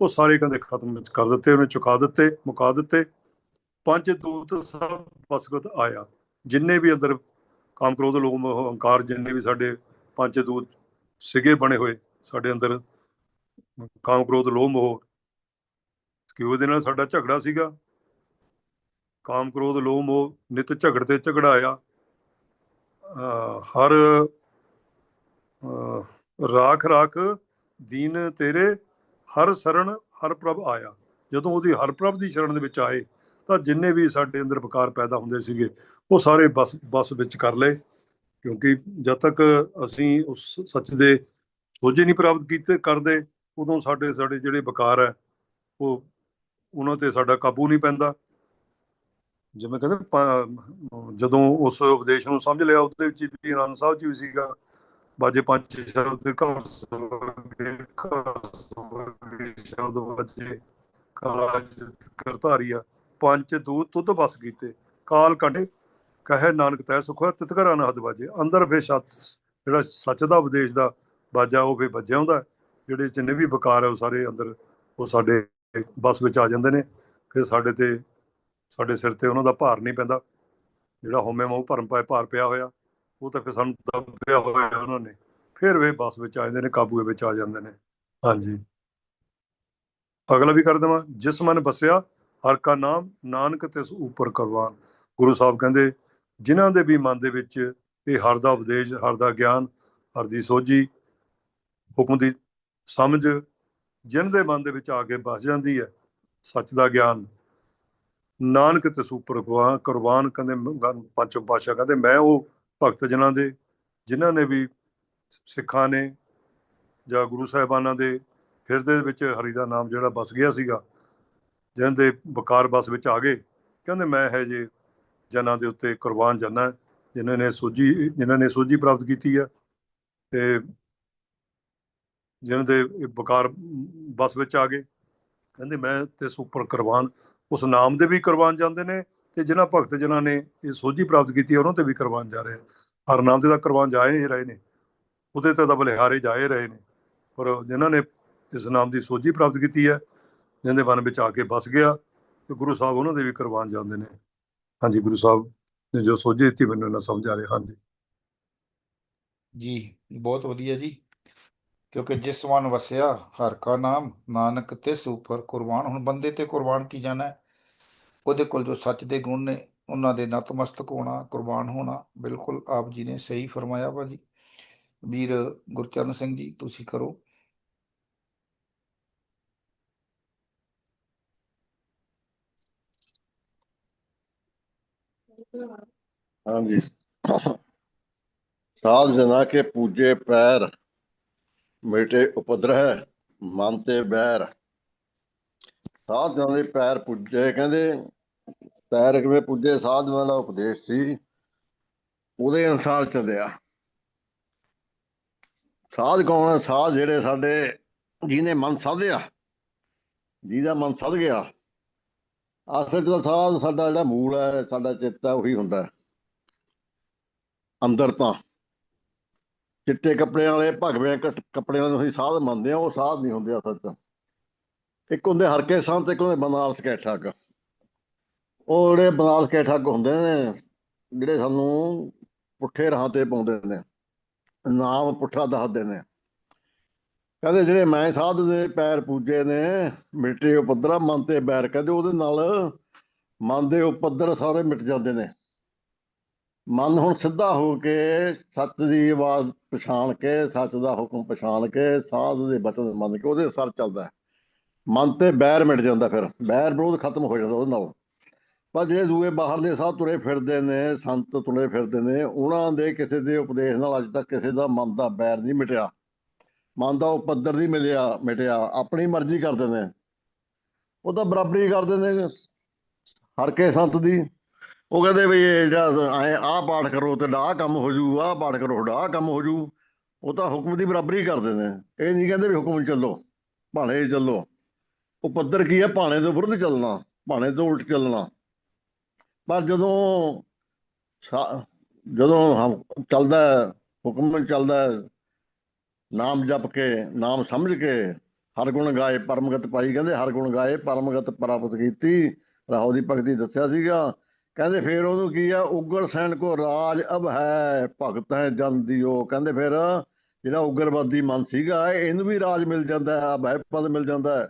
ਉਹ ਸਾਰੇ ਕਹਿੰਦੇ ਖਤਮ ਵਿੱਚ ਕਰ ਦਿੱਤੇ, ਉਹਨੇ ਚੁਕਾ ਦਿੱਤੇ, ਮੁਕਾ ਦਿੱਤੇ। ਪੰਜ ਦੂਤ ਸਭ ਬਸਗਤ ਆਇਆ। ਜਿੰਨੇ ਵੀ ਅੰਦਰ ਕਾਮ ਕ੍ਰੋਧ, ਲੋਭ ਮੋਹ ਹੰਕਾਰ ਜਿੰਨੇ ਵੀ ਸਾਡੇ ਪੰਜ ਦੂਤ ਸਿਗੇ ਬਣੇ ਹੋਏ, ਸਾਡੇ ਅੰਦਰ ਕਾਮ ਕ੍ਰੋਧ, ਲੋਭ, ਮੋਹ, ਕਿ ਉਹਦੇ ਨਾਲ ਸਾਡਾ ਝਗੜਾ ਸੀਗਾ। ਕਾਮ ਕ੍ਰੋਧ, ਲੋਭ, ਮੋਹ ਨਿਤ ਝਗੜ ਤੇ ਝਗੜਾਇਆ। ਅਹ ਹਰ ਰਾਖ ਰਾਖ ਦੀਨ ਤੇਰੇ, ਹਰ ਸਰਣ ਹਰ ਪ੍ਰਭ ਆਇਆ। ਜਦੋਂ ਉਹਦੀ ਹਰ ਪ੍ਰਭ ਦੀ ਸ਼ਰਨ ਦੇ ਵਿੱਚ ਆਏ, ਤਾਂ ਜਿੰਨੇ ਵੀ ਸਾਡੇ ਅੰਦਰ ਵਿਕਾਰ ਪੈਦਾ ਹੁੰਦੇ ਸੀਗੇ, ਉਹ ਸਾਰੇ ਬਸ ਬਸ ਵਿੱਚ ਕਰ ਲਏ। ਕਿਉਂਕਿ ਜਦ ਤੱਕ ਅਸੀਂ ਉਸ ਸੱਚ ਦੇ ਸੋਝੇ ਨਹੀਂ ਪ੍ਰਾਪਤ ਕੀਤੇ, ਕਰਦੇ, ਉਦੋਂ ਸਾਡੇ ਸਾਡੇ ਜਿਹੜੇ ਵਿਕਾਰ ਹੈ, ਉਹ ਉਹਨਾਂ ਤੇ ਸਾਡਾ ਕਾਬੂ ਨਹੀਂ ਪੈਂਦਾ। ਜਿਵੇਂ ਕਹਿੰਦੇ ਜਦੋਂ ਉਸ ਉਪਦੇਸ਼ ਨੂੰ ਸਮਝ ਲਿਆ, ਉਹਦੇ ਵਿੱਚ ਵੀ ਆਨੰਦ ਸਾਹਿਬ ਜੀ ਵੀ ਸੀਗਾ। ਬਾਜੇ ਪੰਜ ਸ਼ਬਦ ਘਰ ਸੁਭਾਗੇ ਘਰ ਸੁਭਾਗੇ ਸ਼ਬਦ ਬਾਜੇ ਕਾਜ ਕਰਤਾਰੀਆ ਪੰਜ ਦੂਤ ਤੁਧ ਬਸ ਕੀਤੇ। ਕਾਲ ਕੰਡੇ ਕਹੇ ਨਾਨਕ ਤੈ ਸੁਖ ਤਿਤ ਘਰਾਂ ਘਰ ਅਨਹਦ ਬਾਜੇ। ਅੰਦਰ ਫੇ ਸੱਚ, ਜਿਹੜਾ ਸੱਚ ਦਾ ਉਪਦੇਸ਼ ਦਾ ਬਾਜਾ, ਉਹ ਫੇ ਵੱਜਿਆ ਹੁੰਦਾ। ਜਿਹੜੇ ਜਿੰਨੇ ਵੀ ਵਿਕਾਰ ਹੈ ਉਹ ਸਾਰੇ ਅੰਦਰ, ਉਹ ਸਾਡੇ ਬਸ ਵਿੱਚ ਆ ਜਾਂਦੇ ਨੇ। ਫਿਰ ਸਾਡੇ ਤੇ ਸਾਡੇ ਸਿਰ ਤੇ ਉਹਨਾਂ ਦਾ ਭਾਰ ਨਹੀਂ ਪੈਂਦਾ। ਜਿਹੜਾ ਹੋਮੇ ਮੋਹ ਭਰਮ ਪਾਏ ਭਾਰ ਪਿਆ ਹੋਇਆ, ਉਹ ਤਾਂ ਫਿਰ ਸਾਨੂੰ ਦੱਬਿਆ ਹੋਇਆ ਉਹਨਾਂ ਨੇ। ਫਿਰ ਵੇ ਬਸ ਵਿੱਚ ਆ ਜਾਂਦੇ ਨੇ, ਕਾਬੂ ਵਿੱਚ ਆ ਜਾਂਦੇ ਨੇ। ਹਾਂਜੀ। ਅਗਲਾ ਵੀ ਕਰ ਦੇਵਾਂ। ਜਿਸ ਮਨ ਬਸਿਆ, ਹਰ ਕਾ ਨਾਮ ਨਾਨਕ ਤਿਸ ਉਪਰ ਕਰਵਾਨ ਗੁਰੂ ਸਾਹਿਬ ਕਹਿੰਦੇ, ਜਿਨ੍ਹਾਂ ਦੇ ਵੀ ਮਨ ਦੇ ਵਿੱਚ ਇਹ ਹਰ ਦਾ ਉਪਦੇਸ਼, ਹਰ ਦਾ ਗਿਆਨ, ਹਰ ਦੀ ਸੋਝੀ, ਹੁਕਮ ਦੀ ਸਮਝ ਜਿਨ ਦੇ ਮਨ ਦੇ ਵਿੱਚ ਆ ਕੇ ਬਸ ਜਾਂਦੀ ਹੈ, ਸੱਚ ਦਾ ਗਿਆਨ ਨਾਨਕ ਤੇ ਸੂਪਰ ਕੁਰਬਾਨ ਕੁਰਬਾਨ ਕਹਿੰਦੇ ਪੰਚਮ ਪਾਸ਼ਾ ਕਹਿੰਦੇ, ਮੈਂ ਉਹ ਭਗਤ ਜਨਾਂ ਦੇ ਜਿਨ੍ਹਾਂ ਨੇ ਵੀ ਸਿੱਖਾਂ ਨੇ ਜਾਂ ਗੁਰੂ ਸਾਹਿਬਾਨਾਂ ਦੇ ਹਿਰਦੇ ਵਿੱਚ ਹਰੀ ਦਾ ਨਾਮ ਜਿਹੜਾ ਵਸ ਗਿਆ ਸੀਗਾ ਜਿਹਨਾਂ ਦੇ ਬਕਾਰ ਬਸ ਵਿੱਚ ਆ ਗਏ, ਕਹਿੰਦੇ ਮੈਂ ਹੈ ਜੇ ਜਨਾਂ ਦੇ ਉੱਤੇ ਕੁਰਬਾਨ ਜਾਨਾ ਜਿਨ੍ਹਾਂ ਨੇ ਸੋਝੀ ਜਿਨ੍ਹਾਂ ਨੇ ਸੋਝੀ ਪ੍ਰਾਪਤ ਕੀਤੀ ਹੈ ਤੇ ਜਿਨ੍ਹਾਂ ਦੇ ਬਕਾਰ ਬਸ ਵਿੱਚ ਆ ਗਏ, ਕਹਿੰਦੇ ਮੈਂ ਤੇ ਸੁਪਰ ਕੁਰਬਾਨ ਉਸ ਨਾਮ ਦੇ ਵੀ ਕੁਰਬਾਨ ਜਾਂਦੇ ਨੇ ਤੇ ਜਿਨ੍ਹਾਂ ਭਗਤ ਜਿਨ੍ਹਾਂ ਨੇ ਇਹ ਸੋਝੀ ਪ੍ਰਾਪਤ ਕੀਤੀ ਹੈ, ਉਹਨਾਂ ਤੇ ਵੀ ਕੁਰਬਾਨ ਜਾ ਰਹੇ ਹਰ ਨਾਮ ਦੇ ਤਾਂ ਕੁਰਬਾਨ ਜਾ ਨਹੀਂ ਰਹੇ ਨੇ। ਉਹਦੇ ਤੇ ਤਾਂ ਬਲਿਹਾਰੇ ਜਾ ਰਹੇ ਨੇ। ਪਰ ਜਿਨ੍ਹਾਂ ਨੇ ਇਸ ਨਾਮ ਦੀ ਸੋਝੀ ਪ੍ਰਾਪਤ ਕੀਤੀ ਹੈ ਜਿਹਦੇ ਮਨ ਵਿੱਚ ਆ ਕੇ ਬਸ ਗਿਆ, ਤੇ ਗੁਰੂ ਸਾਹਿਬ ਉਹਨਾਂ ਦੇ ਵੀ ਕੁਰਬਾਨ ਜਾਂਦੇ ਨੇ। ਹਾਂਜੀ, ਗੁਰੂ ਸਾਹਿਬ ਨੇ ਜੋ ਸੋਝੀ ਦਿੱਤੀ, ਮੈਨੂੰ ਨਾ ਸਮਝ ਆ ਰਿਹਾ ਹਾਂਜੀ। ਜੀ, ਬਹੁਤ ਵਧੀਆ ਜੀ। ਕਿਉਂਕਿ ਜਿਸ ਮਨ ਵਸਿਆ, ਹਰ ਕਾ ਨਾਮ, ਨਾਨਕ ਤਿਸ ਉਪਰ ਕੁਰਬਾਨ। ਹੁਣ ਬੰਦੇ ਤੇ ਕੁਰਬਾਨ ਕੀ ਜਾਣਾ ਉਹਦੇ ਕੋਲ ਜੋ ਸੱਚ ਦੇ ਗੁਣ ਨੇ, ਉਹਨਾਂ ਦੇ ਨਤਮਸਤਕ ਹੋਣਾ, ਕੁਰਬਾਨ ਹੋਣਾ, ਬਿਲਕੁਲ ਆਪ ਜੀ ਨੇ ਸਹੀ ਫਰਮਾਇਆ ਭਾਜੀ ਵੀਰ ਗੁਰਚਰਨ ਸਿੰਘ ਜੀ, ਤੁਸੀਂ ਕਰੋ। ਹਾਂਜੀ। ਸਾਧ ਜਨਾ ਕੇ ਪੂਜੇ ਪੈਰ ਮੇਟੇ ਉਪਦਰਹ, ਮਨ ਤੇ ਬੈਰ। ਸਾਧ ਜਨਾਂ ਦੇ ਪੈਰ ਪੂਜੇ, ਕਹਿੰਦੇ, ਪੈਰ ਕਿਵੇਂ ਪੂਜੇ? ਸਾਧ ਜਨਾਂ ਦਾ ਉਪਦੇਸ਼ ਸੀ, ਉਹਦੇ ਅਨੁਸਾਰ ਚੱਲਿਆ। ਸਾਧ ਕੌਣ ਹੈ? ਸਾਧ ਜਿਹੜੇ ਸਾਡੇ, ਜਿਹਨੇ ਮਨ ਸਾਧਿਆ, ਜਿਹਦਾ ਮਨ ਸਧ ਗਿਆ। ਅਸਲ 'ਚ ਸਾਧ ਸਾਡਾ ਜਿਹੜਾ ਮੂਲ ਹੈ, ਸਾਡਾ ਚਿੱਤ ਹੈ, ਉਹੀ ਹੁੰਦਾ ਅੰਦਰ ਤਾਂ ਚਿੱਟੇ ਕੱਪੜਿਆਂ ਵਾਲੇ, ਭਗਵੇਂ ਕੱਟ- ਕੱਪੜਿਆਂ ਵਾਲੇ ਨੂੰ ਅਸੀਂ ਸਾਧ ਮੰਨਦੇ ਆ ਉਹ ਸਾਧ ਨਹੀਂ ਹੁੰਦੇ ਅਸਲ 'ਚ। ਇੱਕ ਹੁੰਦੇ ਹਰਕੇ ਸੰਤ, ਇੱਕ ਹੁੰਦੇ ਬਨਾਰਸ ਕੈ ਠੱਗ। ਉਹ ਜਿਹੜੇ ਬਨਾਰਸ ਕੈ ਠੱਗ ਹੁੰਦੇ ਨੇ, ਜਿਹੜੇ ਸਾਨੂੰ ਪੁੱਠੇ ਰਾਹ ਤੇ ਪਾਉਂਦੇ ਨੇ, ਨਾਮ ਪੁੱਠਾ ਦੱਸਦੇ ਨੇ। ਕਹਿੰਦੇ ਜਿਹੜੇ ਮੈਂ ਸਾਧ ਦੇ ਪੈਰ ਪੂਜੇ ਨੇ, ਮਿਟੇ ਉਪਦਰਾ ਮਨ ਤੇ ਬੈਰ, ਕਹਿੰਦੇ ਉਹਦੇ ਨਾਲ ਮਨ ਦੇ ਉਪਦਰ ਸਾਰੇ ਮਿਟ ਜਾਂਦੇ ਨੇ। ਮਨ ਹੁਣ ਸਿੱਧਾ ਹੋ ਕੇ ਸੱਚ ਦੀ ਆਵਾਜ਼ ਪਛਾਣ ਕੇ, ਸੱਚ ਦਾ ਹੁਕਮ ਪਛਾਣ ਕੇ, ਸਾਧ ਦੇ ਬਚਨ ਮੰਨ ਕੇ ਉਹਦੇ ਸਰ ਚੱਲਦਾ ਮਨ ਤੇ ਬੈਰ ਮਿਟ ਜਾਂਦਾ ਫਿਰ। ਬੈਰ ਵਿਰੋਧ ਖਤਮ ਹੋ ਜਾਂਦਾ ਉਹਦੇ ਨਾਲ। ਪਰ ਜਿਹੜੇ ਦੂਏ ਬਾਹਰਲੇ ਸਾਧ ਤੁਰੇ ਫਿਰਦੇ ਨੇ, ਸੰਤ ਤੁਰੇ ਫਿਰਦੇ ਨੇ, ਉਹਨਾਂ ਦੇ ਕਿਸੇ ਦੇ ਉਪਦੇਸ਼ ਨਾਲ ਅੱਜ ਤੱਕ ਕਿਸੇ ਦਾ ਮਨ ਦਾ ਬੈਰ ਨਹੀਂ ਮਿਟਿਆ। ਮਨ ਦਾ ਉਪੱਦਰ ਨਹੀਂ ਮਿਲਿਆ, ਮਿਟਿਆ। ਆਪਣੀ ਮਰਜ਼ੀ ਕਰਦੇ ਨੇ। ਉਹ ਤਾਂ ਬਰਾਬਰੀ ਕਰਦੇ ਨੇ ਹਰ ਕੇ ਸੰਤ ਦੀ। ਉਹ ਕਹਿੰਦੇ ਵੀ ਇਹ ਜਿਹੜਾ ਐ ਆਹ ਪਾਠ ਕਰੋ ਤੇ ਆਹ ਕੰਮ ਹੋ ਜੂ, ਆਹ ਪਾਠ ਕਰੋ, ਆਹ ਕੰਮ ਹੋ ਜੂ। ਉਹ ਤਾਂ ਹੁਕਮ ਦੀ ਬਰਾਬਰੀ ਕਰਦੇ ਨੇ। ਇਹ ਨਹੀਂ ਕਹਿੰਦੇ ਵੀ ਹੁਕਮ ਚੱਲੋ, ਭਾਣੇ ਚੱਲੋ। ਉਹ ਪੱਧਰ ਕੀ ਹੈ? ਭਾਣੇ ਦੇ ਵਿਰੁੱਧ ਚੱਲਣਾ, ਭਾਣੇ ਤੋਂ ਉਲਟ ਚੱਲਣਾ। ਪਰ ਜਦੋਂ ਜਦੋਂ ਚੱਲਦਾ ਹੁਕਮ ਚੱਲਦਾ ਨਾਮ ਜਪ ਕੇ, ਨਾਮ ਸਮਝ ਕੇ, ਹਰ ਗੁਣ ਗਾਏ ਪਰਮਗਤ ਪਾਈ ਕਹਿੰਦੇ, ਹਰ ਗੁਣ ਗਾਏ ਪਰਮਗਤ ਪ੍ਰਾਪਤ ਕੀਤੀ। ਰਾਹੋ ਦੀ ਭਗਤੀ ਦੱਸਿਆ ਸੀਗਾ ਕਹਿੰਦੇ ਫਿਰ ਉਹਨੂੰ ਕੀ ਆ? ਉਗਰ ਸੈਨ ਕੋ ਰਾਜ ਅਬ ਹੈ, ਭਗਤ ਹੈ ਜਨ ਦਿਓ। ਕਹਿੰਦੇ ਫਿਰ ਜਿਹੜਾ ਉਗਰਵਾਦੀ ਮਨ ਸੀਗਾ, ਇਹਨੂੰ ਵੀ ਰਾਜ ਮਿਲ ਜਾਂਦਾ ਹੈ ਅਭੈ ਪਦ ਮਿਲ ਜਾਂਦਾ ਹੈ।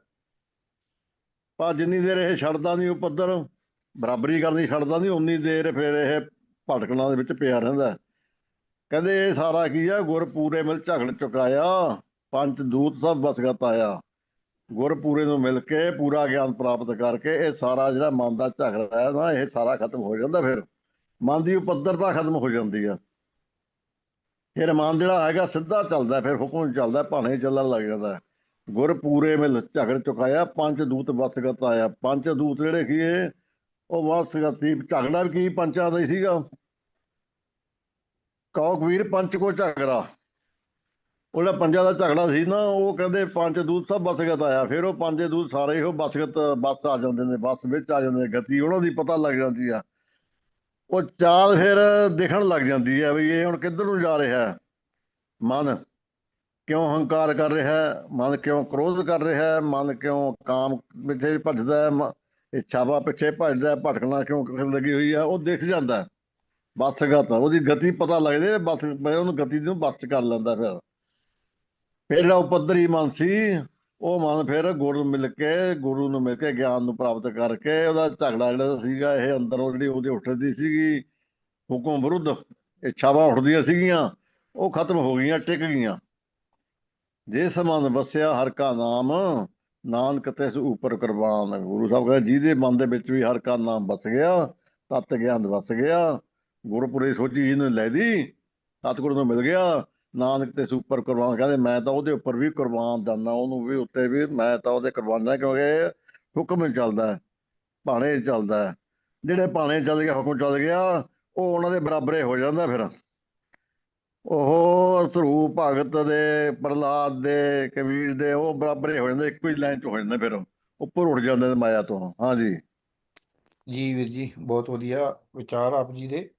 ਪਰ ਜਿੰਨੀ ਦੇਰ ਇਹ ਛੱਡਦਾ ਨਹੀਂ ਉਹ ਪੱਧਰ, ਬਰਾਬਰੀ ਕਰਨੀ ਛੱਡਦਾ ਨਹੀਂ, ਉਨੀ ਦੇਰ ਫਿਰ ਇਹ ਭਟਕਣਾ ਦੇ ਵਿੱਚ ਪਿਆ ਰਹਿੰਦਾ ਕਹਿੰਦੇ ਇਹ ਸਾਰਾ ਕੀ ਆ? ਗੁਰ ਪੂਰੇ ਮਿਲ ਝਗੜ ਚੁਕਾਇਆ ਪੰਜ ਦੂਤ ਸਭ ਵਸਗਤ ਆਇਆ। ਗੁਰਪੂਰੇ ਨੂੰ ਮਿਲ ਕੇ ਪੂਰਾ ਗਿਆਨ ਪ੍ਰਾਪਤ ਕਰਕੇ ਇਹ ਸਾਰਾ ਜਿਹੜਾ ਮਨ ਦਾ ਝਗੜਾ ਹੈ ਨਾ, ਇਹ ਸਾਰਾ ਖਤਮ ਹੋ ਜਾਂਦਾ ਫਿਰ। ਮਨ ਦੀ ਉਪੱਦਰਤਾ ਖਤਮ ਹੋ ਜਾਂਦੀ ਆ। ਫਿਰ ਮਨ ਜਿਹੜਾ ਹੈਗਾ ਸਿੱਧਾ ਚੱਲਦਾ, ਫਿਰ ਹੁਕਮ ਚੱਲਦਾ, ਭਾਣੇ ਚੱਲਣ ਲੱਗ ਜਾਂਦਾ। ਹੈ। ਮਿਲ ਝਗੜ ਚੁਕਾਇਆ, ਪੰਜ ਦੂਤ ਵਸਗਤ ਆਇਆ। ਪੰਜ ਦੂਤ ਜਿਹੜੇ ਕੀ ਇਹ? ਉਹ ਵਸਗਤੀ ਝਗੜਾ ਵੀ ਕੀ ਪੰਚਾਂ ਦਾ ਹੀ ਸੀਗਾ? ਕੌਕ ਵੀਰ ਪੰਚ ਕੋ ਝਗੜਾ। ਉਹ ਜਿਹੜਾ ਪੰਜਾਂ ਦਾ ਝਗੜਾ ਸੀ ਨਾ, ਉਹ ਕਹਿੰਦੇ ਪੰਜ ਦੂਤ ਸਭ ਬਸਗਤ ਆਇਆ। ਫਿਰ ਉਹ ਪੰਜੇ ਦੂਤ ਸਾਰੇ ਉਹ ਬਸਗਤ ਬਸ ਆ ਜਾਂਦੇ ਨੇ, ਬਸ ਵਿੱਚ ਆ ਜਾਂਦੇ ਨੇ, ਗਤੀ, ਉਹਨਾਂ ਦੀ ਪਤਾ ਲੱਗ ਜਾਂਦੀ ਆ। ਉਹ ਚਾਲ ਫਿਰ ਦਿਖਣ ਲੱਗ ਜਾਂਦੀ ਹੈ ਵੀ ਇਹ ਹੁਣ ਕਿੱਧਰ ਨੂੰ ਜਾ ਰਿਹਾ ਹੈ? ਮਨ ਕਿਉਂ ਹੰਕਾਰ ਕਰ ਰਿਹਾ ਹੈ? ਮਨ ਕਿਉਂ ਕ੍ਰੋਧ ਕਰ ਰਿਹਾ ਹੈ? ਮਨ ਕਿਉਂ ਕਾਮ ਪਿੱਛੇ ਭੱਜਦਾ ਹੈ? ਮ- ਇੱਛਾਵਾਂ ਪਿੱਛੇ ਭੱਜਦਾ ਹੈ? ਭਟਕਣਾ ਕਿਉਂ ਕਰਨ ਲੱਗੀ ਹੋਈ ਹੈ? ਉਹ ਦਿਖ ਜਾਂਦਾ ਬਸਗਤ ਉਹਦੀ ਗਤੀ ਪਤਾ ਲੱਗਦੀ ਹੈ, ਬਸ ਉਹਨੂੰ ਗਤੀ ਨੂੰ ਬਸ ਚ ਕਰ ਲੈਂਦਾ ਫਿਰ। ਫਿਰ ਜਿਹੜਾ ਉਪੱਧਰੀ ਮਨ ਸੀ, ਉਹ ਮਨ ਫਿਰ ਗੁਰੂ ਮਿਲ ਕੇ, ਗੁਰੂ ਨੂੰ ਮਿਲ ਕੇ ਗਿਆਨ ਨੂੰ ਪ੍ਰਾਪਤ ਕਰਕੇ ਉਹਦਾ ਝਗੜਾ ਜਿਹੜਾ ਸੀਗਾ, ਇਹ ਅੰਦਰੋਂ ਜਿਹੜੀ ਉਹਦੀ ਉੱਠਦੀ ਸੀਗੀ, ਹੁਕਮ ਵਿਰੁੱਧ ਇੱਛਾਵਾਂ ਉੱਠਦੀਆਂ ਸੀਗੀਆਂ, ਉਹ ਖਤਮ ਹੋ ਗਈਆਂ, ਟਿਕ ਗਈਆਂ। ਜਿਸ ਮਨ ਵਸਿਆ ਹਰ ਕਾ ਨਾਮ, ਨਾਨਕ ਤਿਸ ਉਪਰ ਕੁਰਬਾਨ। ਗੁਰੂ ਸਾਹਿਬ ਕਹਿੰਦੇ, ਜਿਹਦੇ ਮਨ ਦੇ ਵਿੱਚ ਵੀ ਹਰ ਕਾ ਨਾਮ ਵਸ ਗਿਆ, ਤਤ ਗਿਆਨ ਵਸ ਗਿਆ ਗੁਰਪੁਰੇ ਸੋਝੀ ਜਿਹਨੇ ਲੈ ਦੀ, ਸਤਿਗੁਰੂ ਨੂੰ ਮਿਲ ਗਿਆ ਨਾਨਕ ਤੇ ਸੁਪਰ ਕੁਰਬਾਨ ਕਹਿੰਦੇ, ਮੈਂ ਤਾਂ ਉਹਦੇ ਉੱਪਰ ਵੀ ਕੁਰਬਾਨ ਦਿੰਦਾ, ਉਹਨੂੰ ਵੀ ਉੱਤੇ ਵੀ ਮੈਂ ਤਾਂ ਉਹਦੇ ਕੁਰਬਾਨ ਕਿਉਂਕਿ ਹੁਕਮ ਚੱਲਦਾ ਭਾਣੇ ਚੱਲਦਾ ਜਿਹੜੇ ਭਾਣੇ ਚੱਲ ਗਿਆ, ਹੁਕਮ ਚੱਲ ਗਿਆ, ਉਹ ਉਹਨਾਂ ਦੇ ਬਰਾਬਰੇ ਹੋ ਜਾਂਦਾ ਫਿਰ। ਉਹ ਸਰੂਪ ਭਗਤ ਦੇ, ਪ੍ਰਹਲਾਦ ਦੇ, ਕਬੀਰ ਦੇ, ਉਹ ਬਰਾਬਰੇ ਹੋ ਜਾਂਦੇ, ਇੱਕੋ ਹੀ ਲਾਈਨ 'ਚ ਹੋ ਜਾਂਦੇ ਫਿਰ। ਉੱਪਰ ਉੱਠ ਜਾਂਦੇ ਮਾਇਆ ਤੋਂ, ਹਾਂਜੀ। ਜੀ ਵੀਰ ਜੀ, ਬਹੁਤ ਵਧੀਆ ਵਿਚਾਰ ਆਪ ਜੀ ਦੇ।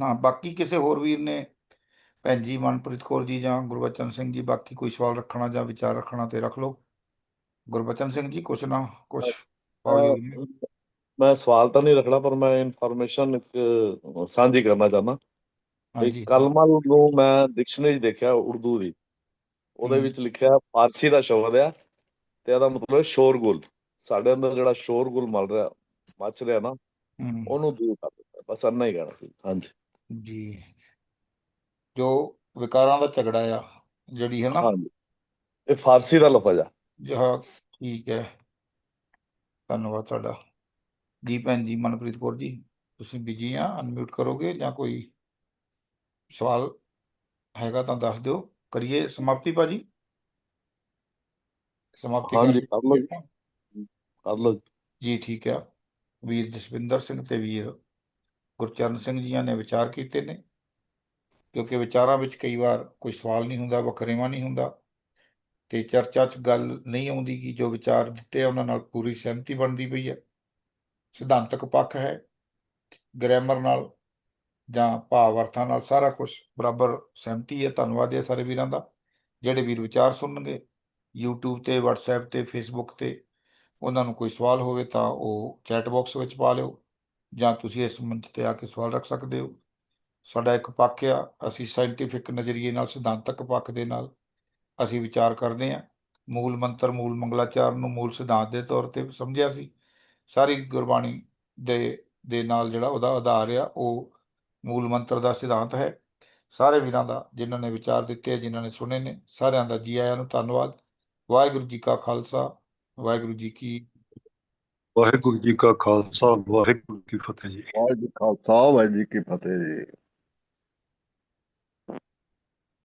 ਹਾਂ, ਬਾਕੀ ਕਿਸੇ ਹੋਰ ਵੀਰ ਨੇ ਭੈਣ ਜੀ ਮਨਪ੍ਰੀਤ ਕੌਰ ਜੀ ਜਾਂ ਗੁਰਬਚਨ ਸਿੰਘ ਜੀ ਬਾਕੀ ਕੋਈ ਸਵਾਲ ਰੱਖਣਾ ਜਾਂ ਵਿਚਾਰ ਰੱਖਣਾ ਤੇ ਰੱਖ ਲਓ। ਗੁਰਬਚਨ ਸਿੰਘ ਜੀ ਕੁਛ ਨਾ ਕੁਛ ਪਾਓ ਜੀ ਅਹ, ਮੈਂ ਸਵਾਲ ਤਾਂ ਨਹੀਂ ਰੱਖਣਾ ਪਰ ਮੈਂ ਇਨਫੋਰਮੇਸ਼ਨ ਇੱਕ ਸਾਂਝੀ ਕਰਨਾ ਚਾਹੁੰਦਾ। ਇੱਕ ਕਲਮਲ ਨੂੰ ਮੈਂ ਡਿਕਸ਼ਨਰੀ ਦੇਖਿਆ ਉਰਦੂ ਦੀ। ਉਹਦੇ। ਵਿੱਚ ਲਿਖਿਆ ਫਾਰਸੀ ਦਾ ਸ਼ਬਦ ਆ ਤੇ ਇਹਦਾ ਮਤਲਬ ਹੈ ਸ਼ੋਰਗੁਲ ਸਾਡੇ ਅੰਦਰ ਜਿਹੜਾ ਸ਼ੋਰਗੁਲ ਮਲ ਰਿਹਾ ਮਚ ਰਿਹਾ ਨਾ ਉਹਨੂੰ ਦੂਰ ਕਰ ਦਿੱਤਾ। ਬਸ ਇੰਨਾ ਹੀ ਕਹਿਣਾ ਸੀ। ਹਾਂਜੀ। ਜੀ। ਜੋ ਵਿਕਾਰਾਂ ਦਾ ਝਗੜਾ ਆ ਜਿਹੜੀ ਹੈ ਨਾ ਹਾਂਜੀ। ਇਹ ਫਾਰਸੀ ਦਾ ਲਫ਼ਜ਼ ਆ। ਜਹਾ ਠੀਕ ਹੈ। ਧੰਨਵਾਦ ਤੁਹਾਡਾ। ਜੀ ਭੈਣ ਜੀ ਮਨਪ੍ਰੀਤ ਕੌਰ ਜੀ ਤੁਸੀਂ ਬਿਜ਼ੀ ਆ ਅਨਮਿਊਟ ਕਰੋਗੇ ਜਾਂ ਕੋਈ ਸਵਾਲ ਹੈਗਾ ਤਾਂ ਦੱਸ ਦਿਓ। ਕਰੀਏ ਸਮਾਪਤੀ ਭਾਜੀ। ਸਮਾਪਤੀ ਹਾਂਜੀ, ਕਰ ਲਓ। ਕਰ ਲਓ ਜੀ। ਠੀਕ ਆ ਵੀਰ ਜਸਵਿੰਦਰ ਸਿੰਘ ਤੇ ਵੀਰ ਗੁਰਚਰਨ ਸਿੰਘ ਜੀਆਂ ਨੇ ਵਿਚਾਰ ਕੀਤੇ ਨੇ। ਕਿਉਂਕਿ ਵਿਚਾਰਾਂ ਵਿੱਚ ਕਈ ਵਾਰ ਕੋਈ ਸਵਾਲ ਨਹੀਂ ਹੁੰਦਾ, ਵਖਰੇਵਾਂ ਨਹੀਂ ਹੁੰਦਾ ਤੇ ਚਰਚਾ 'ਚ ਗੱਲ ਨਹੀਂ ਆਉਂਦੀ ਕਿ ਜੋ ਵਿਚਾਰ ਦਿੱਤੇ ਆ ਉਹਨਾਂ ਨਾਲ ਪੂਰੀ ਸਹਿਮਤੀ ਬਣਦੀ ਪਈ ਹੈ। ਸਿਧਾਂਤਕ ਪੱਖ ਹੈ, ਗ੍ਰਾਮਰ ਨਾਲ ਜਾਂ ਭਾਵ ਅਰਥਾਂ ਨਾਲ ਸਾਰਾ ਕੁਝ ਬਰਾਬਰ ਸਹਿਮਤੀ ਹੈ। ਧੰਨਵਾਦ ਹੈ ਸਾਰੇ ਵੀਰਾਂ ਦਾ, ਜਿਹੜੇ ਵੀਰ ਵਿਚਾਰ ਸੁਣਨਗੇ, YouTube ਤੇ, WhatsApp ਤੇ, Facebook ਤੇ ਉਹਨਾਂ ਨੂੰ ਕੋਈ ਸਵਾਲ ਹੋਵੇ ਤਾਂ ਉਹ ਚੈਟ ਬਾਕਸ ਵਿੱਚ ਪਾ ਲਿਓ ਜਾਂ ਤੁਸੀਂ ਇਸ ਮੰਚ ਤੇ ਆ ਕੇ ਸਵਾਲ ਰੱਖ ਸਕਦੇ ਹੋ। ਸਾਡਾ ਇੱਕ ਪੱਖ ਆ ਅਸੀਂ ਸਾਇੰਟੀਫਿਕ ਨਜ਼ਰੀਏ ਨਾਲ ਸਿਧਾਂਤਕ ਪੱਖ ਦੇ ਨਾਲ ਅਸੀਂ ਵਿਚਾਰ ਕਰਦੇ ਹਾਂ। ਮੂਲ ਮੰਤਰ ਮੂਲ ਮੰਗਲਾਚਾਰ ਨੂੰ ਮੂਲ ਸਿਧਾਂਤ ਦੇ ਤੌਰ ਤੇ ਸਮਝਿਆ ਸੀ। ਸਾਰੀ ਗੁਰਬਾਣੀ ਦੇ ਦੇ ਨਾਲ ਜਿਹੜਾ ਉਹਦਾ ਆਧਾਰ ਆ ਉਹ ਮੂਲ ਮੰਤਰ ਦਾ ਸਿਧਾਂਤ ਹੈ। ਸਾਰੇ ਵੀਰਾਂ ਦਾ ਜਿਨ੍ਹਾਂ ਨੇ ਵਿਚਾਰ ਦਿੱਤੇ ਜਿਨ੍ਹਾਂ ਨੇ ਸੁਣੇ ਨੇ ਸਾਰਿਆਂ ਦਾ ਜੀ ਆਇਆਂ ਨੂੰ ਧੰਨਵਾਦ। ਵਾਹਿਗੁਰੂ ਜੀ ਕਾ ਖਾਲਸਾ ਵਾਹਿਗੁਰੂ ਜੀ ਕੀ ਵਾਹਿਗੁਰੂ ਜੀ ਕਾ ਖਾਲਸਾ ਵਾਹਿਗੁਰੂ ਜੀ ਕੀ ਫਤਿਹ ਜੀ। ਵਾਹਿਗੁਰੂ ਖਾਲਸਾ ਵਾਹਿਗੁਰੂ ਜੀ ਕੀ ਫਤਿਹ ਜੀ।